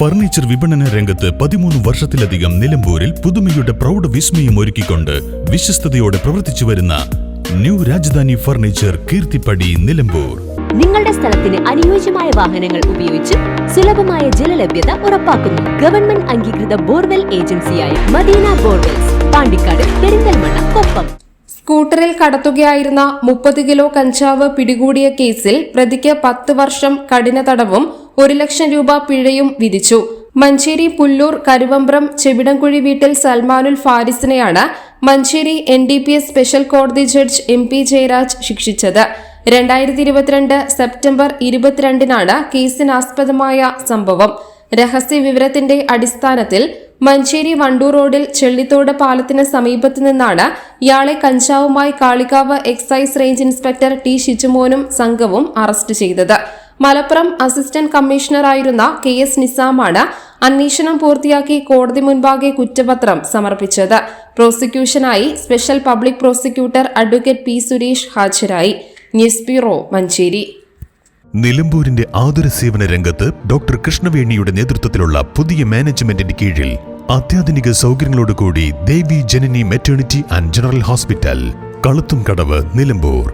Furniture വിപണന രംഗത്ത് പതിമൂന്ന് വർഷത്തിലധികം നിലമ്പൂരിൽ പുതുമയുടെ പ്രൗഢ വിസ്മയം ഒരുക്കിക്കൊണ്ട് വിശ്വസ്തയോടെ പ്രവർത്തിച്ചു വരുന്ന ന്യൂ രാജധാനി ഫർണിച്ചർ കീർത്തിപ്പടി നിലമ്പൂർ. നിങ്ങളുടെ സ്ഥലത്തിന് അനുയോജ്യമായ വാഹനങ്ങൾ ഉപയോഗിച്ച് സുലഭമായ ജലലഭ്യത ഉറപ്പാക്കുന്നു. ഗവൺമെന്റ് അംഗീകൃത ബോർവെൽ ഏജൻസിയായ മദീന ബോർവെൽസ് പാണ്ടിക്കാട് പെരിന്തൽമണ്ണ കൊപ്പം. സ്കൂട്ടറിൽ കടത്തുകയായിരുന്ന മുപ്പത് കിലോ കഞ്ചാവ് പിടികൂടിയ കേസിൽ പ്രതിക്ക് പത്ത് വർഷം കഠിന തടവും ഒരു ലക്ഷം രൂപ പിഴയും വിധിച്ചു. മഞ്ചേരി പുല്ലൂർ കരുവമ്പ്രം ചെവിടംകുഴി വീട്ടിൽ Salmanul ഫാരിസിനെയാണ് Manjeri N D P S special കോടതി ജഡ്ജ് എം പി ജയരാജ് ശിക്ഷിച്ചത്. രണ്ടായിരത്തി ഇരുപത്തിരണ്ട് സെപ്റ്റംബർ ഇരുപത്തിരണ്ടിനാണ് കേസിനാസ്പദമായ സംഭവം. രഹസ്യ വിവരത്തിന്റെ അടിസ്ഥാനത്തിൽ മഞ്ചേരി വണ്ടൂർ റോഡിൽ ചെള്ളിത്തോട് പാലത്തിന് സമീപത്തു നിന്നാണ് ഇയാളെ കഞ്ചാവുമായി Kalikavu excise range inspector T ഷിജുമോനും സംഘവും അറസ്റ്റ് ചെയ്തത്. മലപ്പുറം അസിസ്റ്റന്റ് കമ്മീഷണറായിരുന്ന കെ എസ് നിസാമാണ് അന്വേഷണം പൂർത്തിയാക്കി കോടതി മുൻപാകെ കുറ്റപത്രം സമർപ്പിച്ചത്. പ്രോസിക്യൂഷനായി special public prosecutor advocate P Suresh ഹാജരായി. News bureau Manjeri. നിലമ്പൂരിന്റെ ആതുര സേവന രംഗത്ത് ഡോക്ടർ കൃഷ്ണവേണിയുടെ നേതൃത്വത്തിലുള്ള പുതിയ മാനേജ്മെന്റിന്റെ കീഴിൽ അത്യാധുനിക സൗകര്യങ്ങളോടുകൂടി Devi Janani maternity and general hospital കളുത്തും കടവ് നിലമ്പൂർ.